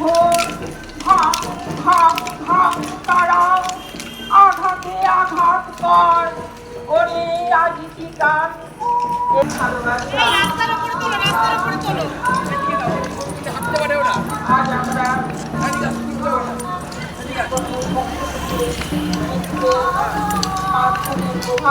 ঘোর। ভাঙ ভাঙ ভাঙ তারা আঘাতে আঘাত কর। ওরে আজি কি গান এ রাস্তার উপরে আজ আমরা প্রভাব ফেলে তোমার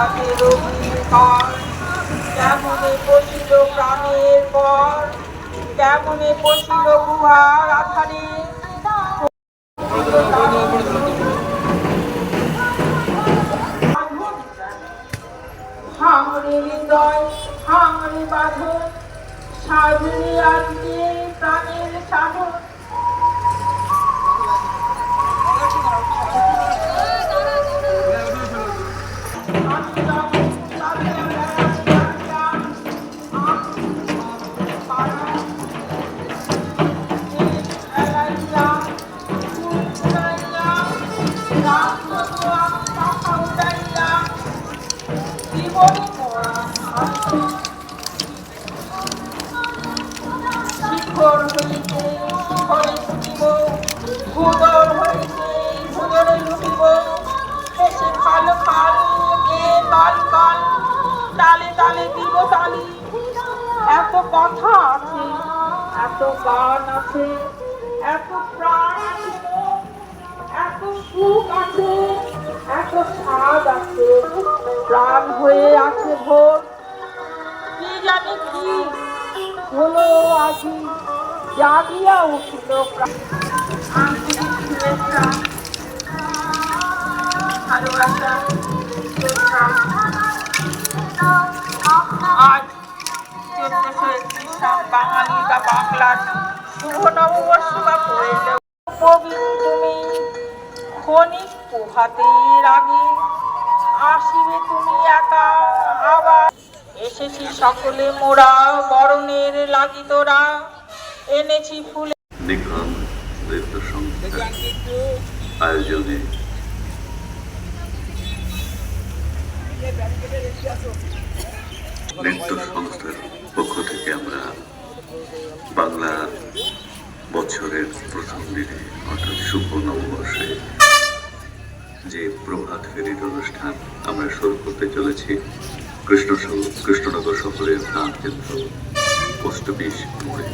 রবির পর কেমনে পশিল প্রাণের পর, কেমনে পশিল গুহার আধারে? হৃদয় হাঙরে আজকে প্রাণের সাধন ভূদর হইতে ভূদরে লুটিব শেষে কাল তালে তালে দিব তালি এত কথা আছে এত গান আছে এত প্রাণ এত সুখ আছে এত স্বাদ আছে প্রাণ হয়ে আছে ভোর কি জানি কি হলো আজি জাগিয়া উঠিল ভালোবাসা আজ চোদ্দশো একত্রিশ বাঙালি বা বাংলার শুভ নববর্ষ বা তুমি ক্ষণিক প্রভাতের আগে আসিবে তুমি একা আবার। এসেছি সকলে মোরা, বরণের লাগি তোরা এনেছি সংস্থার আয়োজনে নৃত্য সংস্থার পক্ষ থেকে আমরা বাংলা বছরের প্রথম দিনে, অর্থাৎ শুভ নববর্ষে যে প্রভাত ফেরির অনুষ্ঠান আমরা শুরু করতে চলেছি কৃষ্ণ কৃষ্ণনগর শহরের প্রাণকেন্দ্র, পোস্ট অফিস মোড়ে।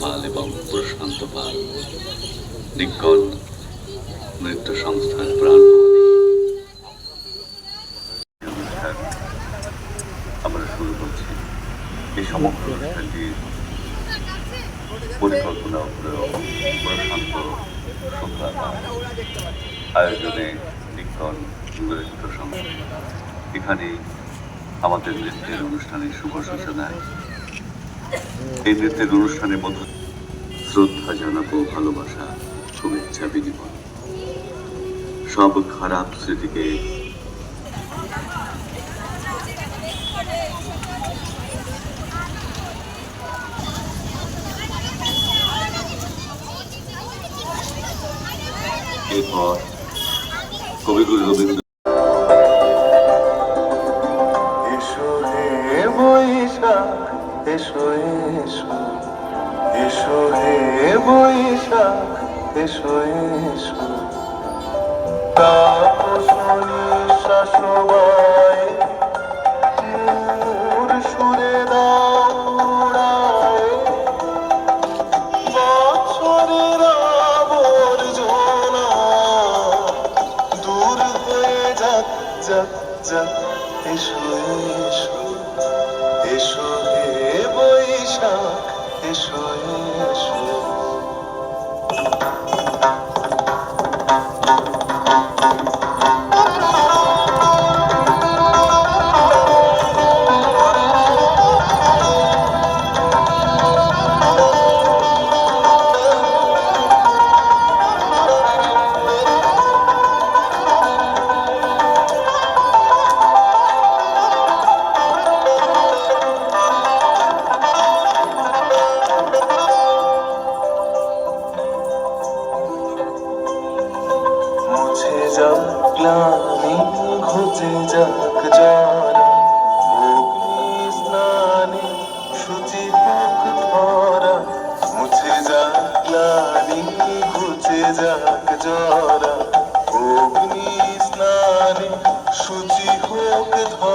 পাল এবং প্রশান্ত পাল। নিকল নৃত্য সংস্থার প্রাণ আমরা শুরু করছি। এই সমগ্র পরিকল্পনা প্রশান্ত সুপ্রাতা আয়োজনে নিকল নৃত্য সংস্থা এখানে আমাদের নৃত্যের অনুষ্ঠানের শুভ সূচনা। এই নৃত্যের অনুষ্ঠানের মধ্যে শ্রদ্ধা জানাব, ভালোবাসা, শুভেচ্ছা, বিনিময়। সব খারাপ স্মৃতিকে এরপর কবিগুরু রবীন্দ্র এসো হে এসো এসো। এসো হে বৈশাখ, এসো এসো। তাপসনি শাসবাই সুর সুরে দাউড়ায় বছরের আবর্জনা দূর হয়ে যাক যাক যাক, এসো এসো। এসো শুচি হোক ধরা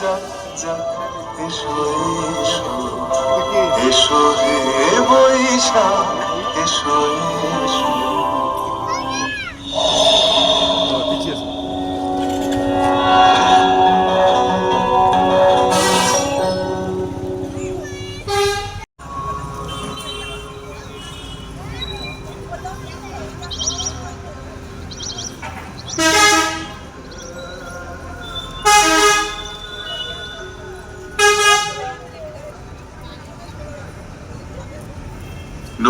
যাক যাক এসো এসো এসো এসো এসো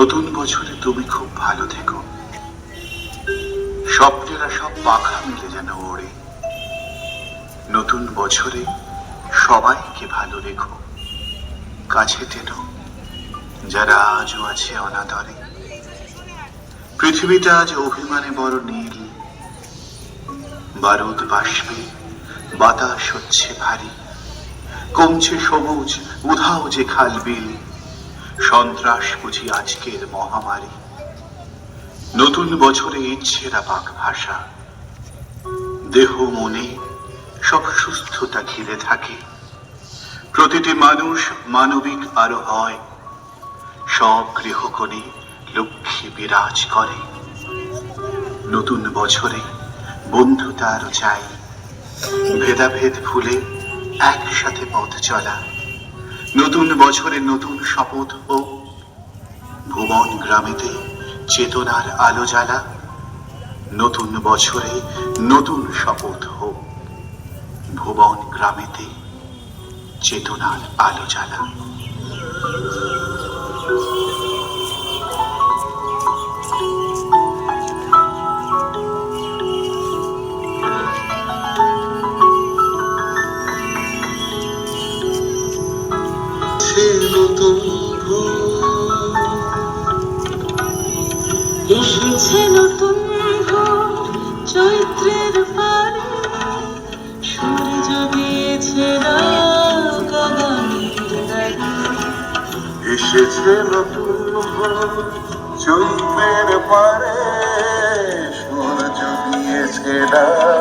নতুন বছরে তুমি খুব ভালো থেকো। স্বপ্নেরা সব পাখা মিলে যেন ওড়ে। নতুন বছরে সবাইকে ভালো রেখো। কাছে টেনো, যারা আজও আছে অনাদরে। পৃথিবীটা আজ অভিমানে বড় নীল। বারুদ বাষ্পে বাতাস হচ্ছে ভারী। কমছে সবুজ, উধাও যে খালবিল সন্ত্রাস বুঝি আজকের মহামারী। নতুন বছরে ইচ্ছেরা পাক ভাষা। দেহ, মনে, সব সুস্থতা ঘিরে থাকে। প্রতিটি মানুষ মানবিক আরও হয় সব গৃহকোণে লক্ষ্মী বিরাজ করে। নতুন বছরে বন্ধুতা আরও চাই ভেদাভেদ ভুলে একসাথে পথ চলা। নতুন বছরে নতুন শপথ হোক ভুবন গ্রামেতে চেতনার আলো জ্বালা। নতুন বছরে নতুন শপথ হোক ভুবন গ্রামেতে চেতনার আলো জ্বালা। ভোর চৈত্রের পারে সূর্য দিয়েছে ডাক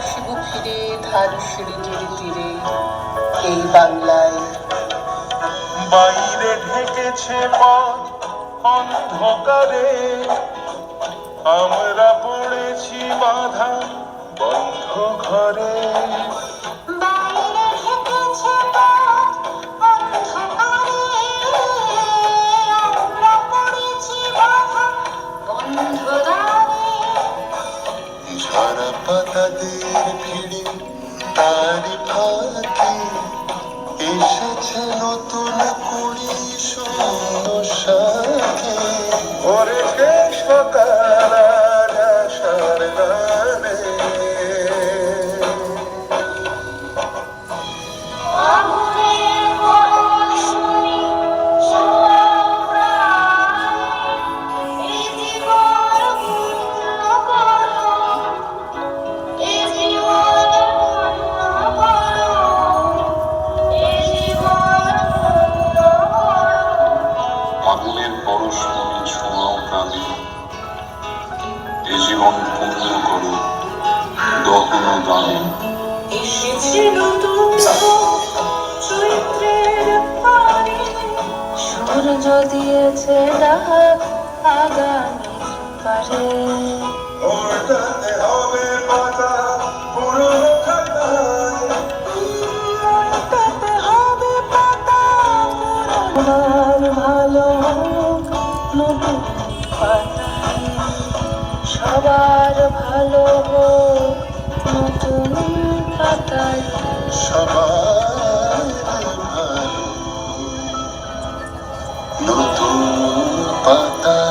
আসিব ফিরে ধার সিঁড়িটির তীরে এই বাংলায়। বাইরে ঢেকেছে পথ অন্ধকারে। আমরা পড়েছি বাধা বন্ধ ঘরে। ঝরা পাতাদের ভিড়ে তার ফাঁকে এসেছে দিয়েছে ডাক আগামী পারে। ওটাতে হবে পাতা পুরনো খাতায় হবে পাতা পুরোবার ভালো নতুন সবার ভালো হোক নতুন পাতায়। সবার Oh.